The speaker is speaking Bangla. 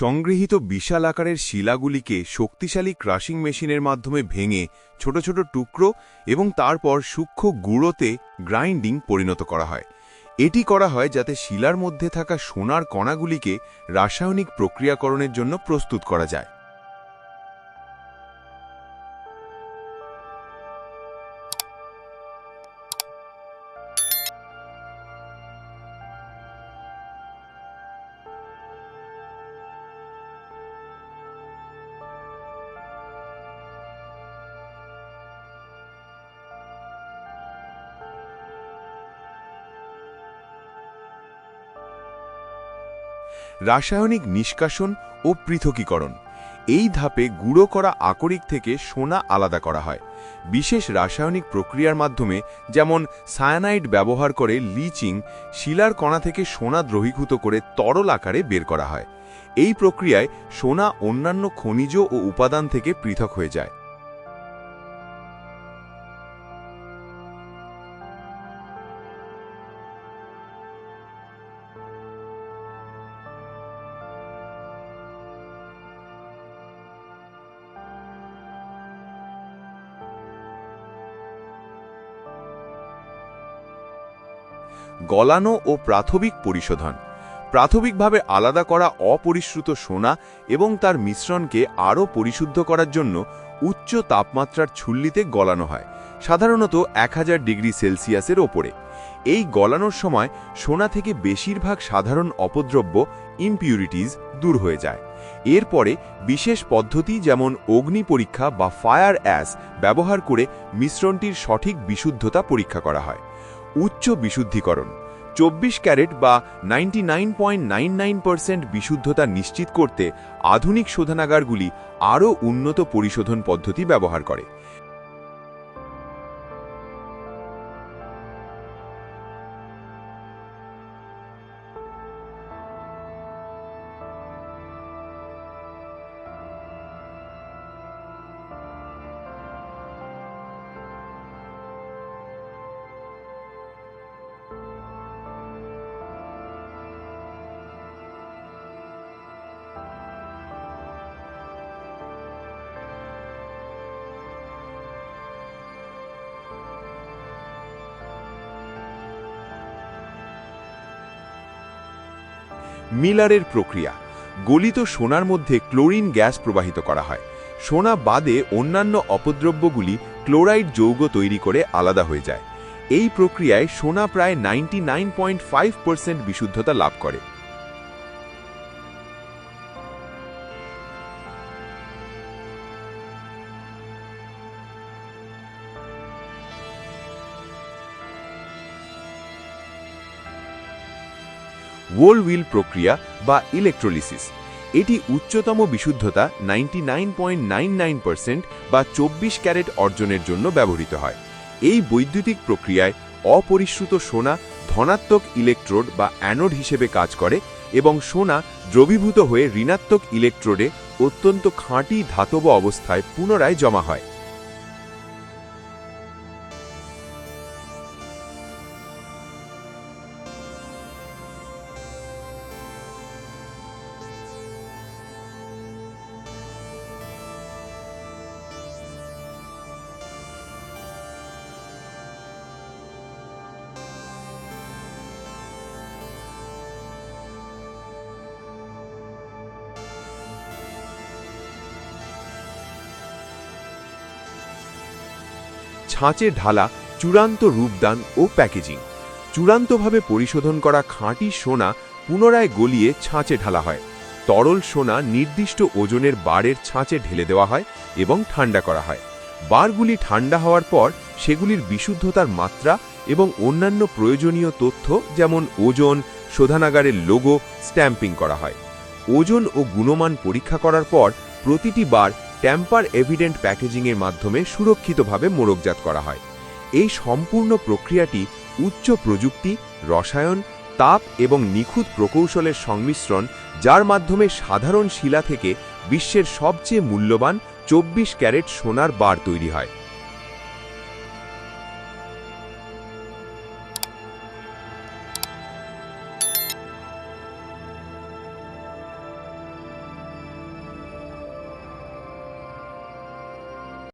সংগৃহীত বিশাল আকারের শিলাগুলিকে শক্তিশালী ক্রাশিং মেশিনের মাধ্যমে ভেঙে ছোট ছোট টুকরো এবং তারপর সূক্ষ্ম গুঁড়োতে গ্রাইন্ডিং পরিণত করা হয়। এটি করা হয় যাতে শিলার মধ্যে থাকা সোনার কণাগুলিকে রাসায়নিক প্রক্রিয়াকরণের জন্য প্রস্তুত করা যায়। রাসায়নিক নিষ্কাশন ও পৃথকীকরণ। এই ধাপে গুঁড়ো করা আকরিক থেকে সোনা আলাদা করা হয়। বিশেষ রাসায়নিক প্রক্রিয়ার মাধ্যমে যেমন সায়ানাইড ব্যবহার করে লিচিং, শিলার কণা থেকে সোনা দ্রহীভূত করে তরল আকারে বের করা হয়। এই প্রক্রিয়ায় সোনা অন্যান্য খনিজ ও উপাদান থেকে পৃথক হয়ে যায়। গলানো ও প্রাথমিক পরিশোধন। প্রাথমিকভাবে আলাদা করা অপরিশ্রুত সোনা এবং তার মিশ্রণকে আরও পরিশুদ্ধ করার জন্য উচ্চ তাপমাত্রার ছুল্লিতে গলানো হয়, সাধারণত এক হাজার ডিগ্রি সেলসিয়াসের ওপরে। এই গলানোর সময় সোনা থেকে বেশিরভাগ সাধারণ অপদ্রব্য ইমপিউরিটিজ দূর হয়ে যায়। এরপরে বিশেষ পদ্ধতি যেমন অগ্নি পরীক্ষা বা ফায়ার অ্যাস ব্যবহার করে মিশ্রণটির সঠিক বিশুদ্ধতা পরীক্ষা করা হয়। উচ্চ বিশুদ্ধিকরণ। চব্বিশ ক্যারেট বা নাইনটি বিশুদ্ধতা নিশ্চিত করতে আধুনিক শোধনাগারগুলি আরও উন্নত পরিশোধন পদ্ধতি ব্যবহার করে। মিলারের প্রক্রিয়া। গলিত সোনার মধ্যে ক্লোরিন গ্যাস প্রবাহিত করা হয়। সোনা বাদে অন্যান্য অপদ্রব্যগুলি ক্লোরাইড যৌগ তৈরি করে আলাদা হয়ে যায়। এই প্রক্রিয়ায় সোনা প্রায় নাইনটি বিশুদ্ধতা লাভ করে। ওয়াল উইল প্রক্রিয়া বা ইলেকট্রোলিসিস এটি উচ্চতম বিশুদ্ধতা নাইনটি বা চব্বিশ ক্যারেট অর্জনের জন্য ব্যবহৃত হয়। এই বৈদ্যুতিক প্রক্রিয়ায় অপরিশ্রুত সোনা ধনাত্মক ইলেকট্রোড বা অ্যানোড হিসেবে কাজ করে এবং সোনা দ্রবীভূত হয়ে ঋণাত্মক ইলেকট্রোডে অত্যন্ত খাঁটি ধাতব অবস্থায় পুনরায় জমা হয়। ছাঁচে ঢালা চূড়ান্ত রূপদান ও প্যাকেজিং। চূড়ান্তভাবে পরিশোধন করা খাঁটি সোনা পুনরায় গলিয়ে ছাঁচে ঢালা হয়। তরল সোনা নির্দিষ্ট ওজনের বারের ছাঁচে ঢেলে দেওয়া হয় এবং ঠান্ডা করা হয়। বারগুলি ঠান্ডা হওয়ার পর সেগুলির বিশুদ্ধতার মাত্রা এবং অন্যান্য প্রয়োজনীয় তথ্য যেমন ওজন, শোধানাগারের লোগো, স্ট্যাম্পিং করা হয়। ওজন ও গুণমান পরীক্ষা করার পর প্রতিটি বার ট্যাম্পার এভিডেন্ট প্যাকেজিংয়ের মাধ্যমে সুরক্ষিতভাবে মোড়কজাত করা হয়। এই সম্পূর্ণ প্রক্রিয়াটি উচ্চ প্রযুক্তি, রসায়ন, তাপ এবং নিখুঁত প্রকৌশলের সংমিশ্রণ, যার মাধ্যমে সাধারণ শিলা থেকে বিশ্বের সবচেয়ে মূল্যবান চব্বিশ ক্যারেট সোনার বার তৈরি হয়।